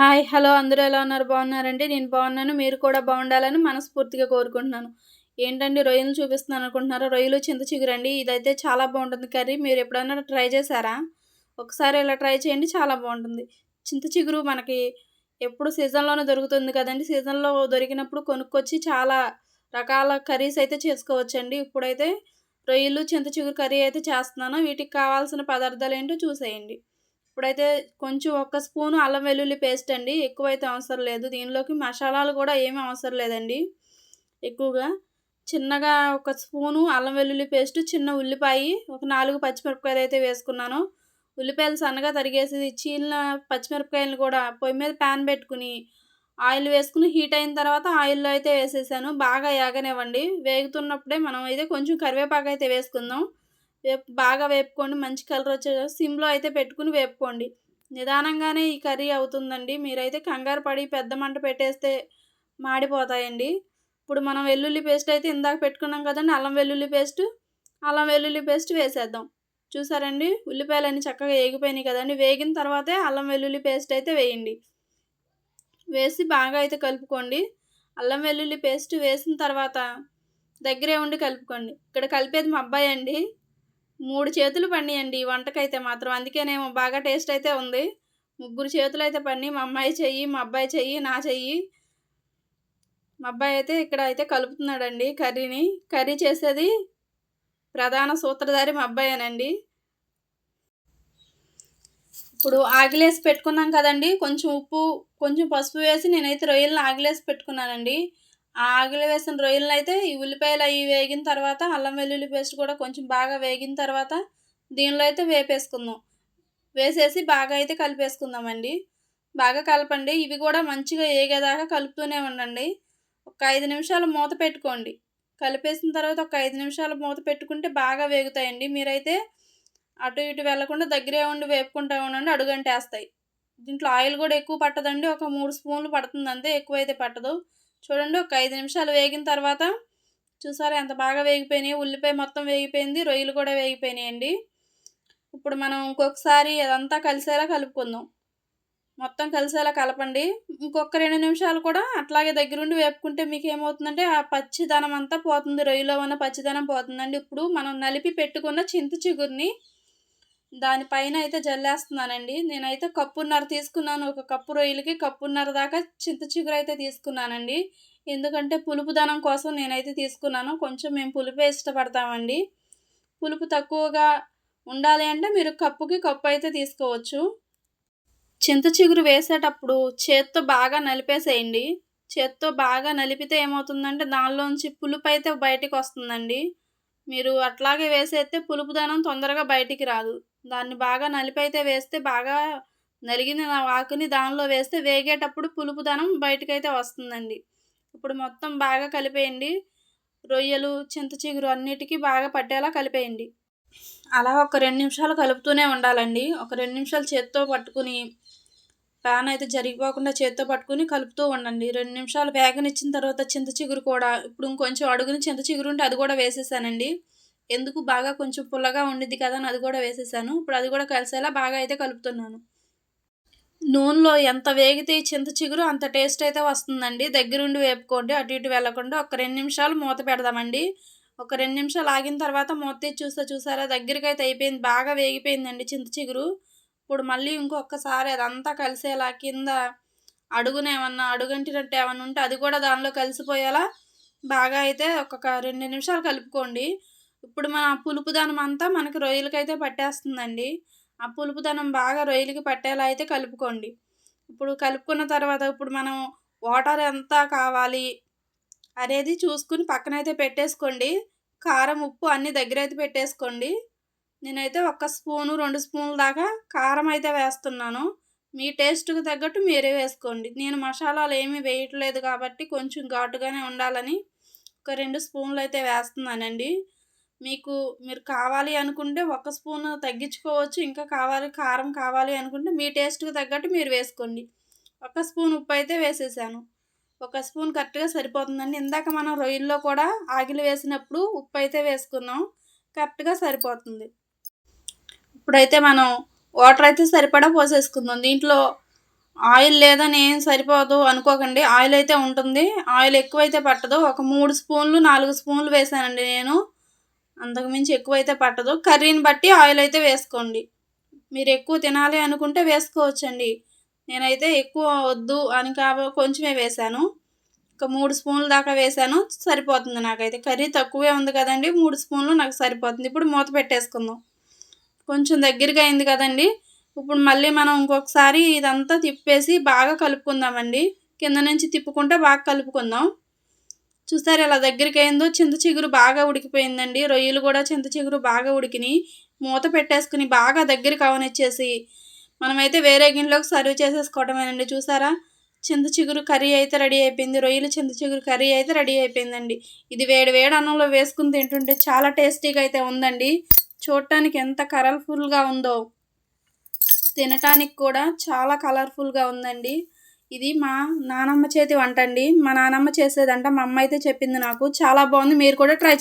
Hi hello అందరూ ఎలా ఉన్నారు? బాగున్నారండి? నేను బాగున్నాను మీరు కూడా బాగుండాలని మనస్ఫూర్తిగా కోరుకుంటున్నాను. ఏంటండి రొయ్యలు చూపిస్తున్నాను అనుకుంటున్నారా? రొయ్యలు చింత చిగురండి. ఇదైతే చాలా బాగుంటుంది కర్రీ. మీరు ఎప్పుడైనా ట్రై చేశారా? ఒకసారి ఇలా ట్రై చేయండి చాలా బాగుంటుంది. చింత చిగురు మనకి ఎప్పుడు సీజన్లోనే దొరుకుతుంది కదండి. సీజన్లో దొరికినప్పుడు కొనుక్కొచ్చి చాలా రకాల కర్రీస్ అయితే చేసుకోవచ్చండి. ఇప్పుడైతే రొయ్యలు చింత చిగురు కర్రీ అయితే చేస్తున్నాను. వీటికి కావాల్సిన పదార్థాలు ఏంటో చూసేయండి. ఇప్పుడైతే కొంచెం ఒక స్పూను అల్లం వెల్లుల్లి పేస్ట్ అండి. ఎక్కువైతే అవసరం లేదు. దీనిలోకి మసాలాలు కూడా ఏమీ అవసరం లేదండి. ఎక్కువగా చిన్నగా ఒక స్పూను అల్లం వెల్లుల్లి పేస్ట్ చిన్న ఉల్లిపాయ ఒక నాలుగు పచ్చిమిరపకాయలు అయితే వేసుకున్నాను. ఉల్లిపాయలు సన్నగా తరిగేసి చీలిన పచ్చిమిరపకాయలు కూడా పొయ్యి మీద ప్యాన్ పెట్టుకుని ఆయిల్ వేసుకుని హీట్ అయిన తర్వాత ఆయిల్లో అయితే వేసేసాను. బాగా యాగనివ్వండి. వేగుతున్నప్పుడే మనం అయితే కొంచెం కరివేపాకు అయితే వేసుకుందాం. వేపు బాగా వేపుకోండి మంచి కలర్ వచ్చే సిమ్లో అయితే పెట్టుకుని వేపుకోండి. నిదానంగానే ఈ కర్రీ అవుతుందండి. మీరైతే కంగారు పడి పెద్ద మంట పెట్టేస్తే మాడిపోతాయండి. ఇప్పుడు మనం వెల్లుల్లి పేస్ట్ అయితే ఇందాక పెట్టుకున్నాం కదండి అల్లం వెల్లుల్లి పేస్ట్. అల్లం వెల్లుల్లి పేస్ట్ వేసేద్దాం. చూసారండి? ఉల్లిపాయలన్నీ చక్కగా వేగిపోయినాయి కదండి. వేగిన తర్వాతే అల్లం వెల్లుల్లి పేస్ట్ అయితే వేయండి. వేసి బాగా అయితే కలుపుకోండి. అల్లం వెల్లుల్లి పేస్ట్ వేసిన తర్వాత దగ్గరే ఉండి కలుపుకోండి. ఇక్కడ కలిపేది మా అబ్బాయి అండి. మూడు చేతులు పండియండి ఈ వంటకైతే మాత్రం. అందుకేనేమో బాగా టేస్ట్ అయితే ఉంది. ముగ్గురు చేతులు అయితే పండి మా అమ్మాయి చెయ్యి మా అబ్బాయి చెయ్యి నా చెయ్యి. మా అబ్బాయి అయితే ఇక్కడ అయితే కలుపుతున్నాడండి కర్రీని. కర్రీ చేసేది ప్రధాన సూత్రధారి మా అబ్బాయేనండి. ఇప్పుడు ఆగిలేసి పెట్టుకున్నాం కదండి. కొంచెం ఉప్పు కొంచెం పసుపు వేసి నేనైతే రొయ్యలను ఆగిలేసి పెట్టుకున్నానండి. ఆ ఆగిలి వేసిన రొయ్యలను అయితే ఈ ఉల్లిపాయలు అవి వేగిన తర్వాత అల్లం వెల్లుల్లి పేస్ట్ కూడా కొంచెం బాగా వేగిన తర్వాత దీనిలో అయితే వేపేసుకుందాం. వేసేసి బాగా అయితే కలిపేసుకుందామండి. బాగా కలపండి. ఇవి కూడా మంచిగా ఏగేదాకా కలుపుతూనే ఉండండి. ఒక ఐదు నిమిషాలు మూత పెట్టుకోండి. కలిపేసిన తర్వాత ఒక ఐదు నిమిషాలు మూత పెట్టుకుంటే బాగా వేగుతాయండి. మీరైతే అటు ఇటు వెళ్ళకుండా దగ్గరే ఉండి వేపుకుంటూ ఉండండి. అడుగంటేస్తాయి. దీంట్లో ఆయిల్ కూడా ఎక్కువ పట్టదండి. ఒక మూడు స్పూన్లు పడుతుంది అంతే. ఎక్కువైతే పట్టదు. చూడండి ఒక ఐదు నిమిషాలు వేగిన తర్వాత చూసారా ఎంత బాగా వేగిపోయినాయి. ఉల్లిపాయ మొత్తం వేగిపోయింది రొయ్యలు కూడా వేగిపోయినాయండి. ఇప్పుడు మనం ఇంకొకసారి అదంతా కలిసేలా కలుపుకుందాం. మొత్తం కలిసేలా కలపండి. ఇంకొక రెండు నిమిషాలు కూడా అట్లాగే దగ్గరుండి వేపుకుంటే మీకు ఏమవుతుందంటే ఆ పచ్చిదనం అంతా పోతుంది. రొయ్యలో ఉన్న పచ్చిదనం పోతుందండి. ఇప్పుడు మనం నలిపి పెట్టుకున్న చింత చిగురిని దానిపైన అయితే జల్లేస్తున్నానండి. నేనైతే కప్పున్నర తీసుకున్నాను. ఒక కప్పు రొయ్యలకి కప్పున్నర దాకా చింత చిగురు అయితే తీసుకున్నానండి. ఎందుకంటే పులుపుదనం కోసం నేనైతే తీసుకున్నాను. కొంచెం మేము పులుపే ఇష్టపడతామండి. పులుపు తక్కువగా ఉండాలి అంటే మీరు కప్పుకి కప్పు అయితే తీసుకోవచ్చు. చింత చిగురు వేసేటప్పుడు చేత్తో బాగా నలిపేసేయండి. చేత్తో బాగా నలిపితే ఏమవుతుందంటే దానిలోంచి పులుపు అయితే బయటికి వస్తుందండి. మీరు అట్లాగే వేసేస్తే పులుపుదనం తొందరగా బయటికి రాదు. దాన్ని బాగా నలిపైతే వేస్తే బాగా నలిగిన ఆకుని దానిలో వేస్తే వేగేటప్పుడు పులుపుదనం బయటకైతే వస్తుందండి. ఇప్పుడు మొత్తం బాగా కలిపేయండి. రొయ్యలు చింత చిగురు అన్నిటికీ బాగా పట్టేలా కలిపేయండి. అలా ఒక రెండు నిమిషాలు కలుపుతూనే ఉండాలండి. ఒక రెండు నిమిషాలు చేత్తో పట్టుకుని ఫ్యాన్ అయితే జరిగిపోకుండా చేత్తో పట్టుకుని కలుపుతూ ఉండండి. రెండు నిమిషాలు వేగనిచ్చిన తర్వాత చింత చిగురు కూడా ఇప్పుడు ఇంకొంచెం అడుగుని చింత చిగురు ఉంటే అది కూడా వేసేసానండి. ఎందుకు బాగా కొంచెం పుల్లగా ఉండిద్ది కదా అని అది కూడా వేసేసాను. ఇప్పుడు అది కూడా కలిసేలా బాగా అయితే కలుపుతున్నాను. నూనెలో ఎంత వేగితే చింత చిగురు అంత టేస్ట్ అయితే వస్తుందండి. దగ్గరుండి వేపుకోండి అటు ఇటు వెళ్ళకుండా ఒక రెండు నిమిషాలు మూత పెడదామండి. ఒక రెండు నిమిషాలు ఆగిన తర్వాత మూత తీసి చూస్తే చూసారా? దగ్గరికి అయితే అయిపోయింది బాగా వేగిపోయిందండి చింత చిగురు. ఇప్పుడు మళ్ళీ ఇంకొకసారి అదంతా కలిసేలా కింద అడుగున ఏమన్నా అడుగంటినట్టు ఏమన్నా ఉంటే అది కూడా దానిలో కలిసిపోయేలా బాగా అయితే ఒక రెండు నిమిషాలు కలుపుకోండి. ఇప్పుడు మన పులుపుదనం అంతా మనకి రొయ్యలకైతే పట్టేస్తుందండి. ఆ పులుపుదనం బాగా రొయ్యలకి పట్టేలా అయితే కలుపుకోండి. ఇప్పుడు కలుపుకున్న తర్వాత ఇప్పుడు మనం వాటర్ ఎంత కావాలి అనేది చూసుకుని పక్కనైతే పెట్టేసుకోండి. కారం ఉప్పు అన్నీ దగ్గర అయితే పెట్టేసుకోండి. నేనైతే ఒక స్పూను రెండు స్పూన్ల దాకా కారం అయితే వేస్తున్నాను. మీ టేస్ట్కి తగ్గట్టు మీరే వేసుకోండి. నేను మసాలాలు ఏమీ వేయట్లేదు కాబట్టి కొంచెం ఘాటుగానే ఉండాలని ఒక రెండు స్పూన్లు అయితే వేస్తున్నానండి. మీకు మీరు కావాలి అనుకుంటే ఒక స్పూన్ తగ్గించుకోవచ్చు ఇంకా కావాలి కారం కావాలి అనుకుంటే మీ టేస్ట్కి తగ్గట్టు మీరు వేసుకోండి. ఒక స్పూన్ ఉప్పు అయితే వేసేసాను. ఒక స్పూన్ కరెక్ట్గా సరిపోతుందండి. ఇందాక మనం రొయ్యల్లో కూడా ఆగిలి వేసినప్పుడు ఉప్పు అయితే వేసుకున్నాం. కరెక్ట్గా సరిపోతుంది. ఇప్పుడైతే మనం వాటర్ అయితే సరిపడా పోసేసుకుందాం. దీంట్లో ఆయిల్ లేదని ఏం సరిపోదు అనుకోకండి. ఆయిల్ అయితే ఉంటుంది. ఆయిల్ ఎక్కువైతే పట్టదు. ఒక మూడు స్పూన్లు నాలుగు స్పూన్లు వేసానండి నేను. అంతకుమించి ఎక్కువైతే పట్టదు. కర్రీని బట్టి ఆయిల్ అయితే వేసుకోండి. మీరు ఎక్కువ తినాలి అనుకుంటే వేసుకోవచ్చండి. నేనైతే ఎక్కువ వద్దు అని కాబ కొంచెమే వేశాను ఒక మూడు స్పూన్ల దాకా వేసాను. సరిపోతుంది నాకైతే. కర్రీ తక్కువే ఉంది కదండి. మూడు స్పూన్లు నాకు సరిపోతుంది. ఇప్పుడు మూత పెట్టేసుకుందాం. కొంచెం దగ్గరగా అయింది కదండి. ఇప్పుడు మళ్ళీ మనం ఇంకొకసారి ఇదంతా తిప్పేసి బాగా కలుపుకుందామండి. కింద నుంచి తిప్పుకుంటే బాగా కలుపుకుందాం. చూసారు ఇలా దగ్గరికి అయిందో? చింత చిగురు బాగా ఉడికిపోయిందండి. రొయ్యలు కూడా చింత చిగురు బాగా ఉడికినాయి. మూత పెట్టేసుకుని బాగా దగ్గర కావనిచ్చేసి మనమైతే వేరే గిన్నెలోకి సర్వ్ చేసేసుకోవటమేనండి. చూసారా? చింత చిగురు కర్రీ అయితే రెడీ అయిపోయింది. రొయ్యలు చింత చిగురు కర్రీ అయితే రెడీ అయిపోయిందండి. ఇది వేడి వేడి అన్నంలో వేసుకుని తింటుంటే చాలా టేస్టీగా అయితే ఉందండి. చూడటానికి ఎంత కలర్ఫుల్గా ఉందో. తినటానికి కూడా చాలా కలర్ఫుల్గా ఉందండి. ఇది మా నానమ్మ చేతి వంట అండి. మా నానమ్మ చేసేదంట మా అమ్మ అయితే చెప్పింది నాకు. చాలా బాగుంది. మీరు కూడా ట్రై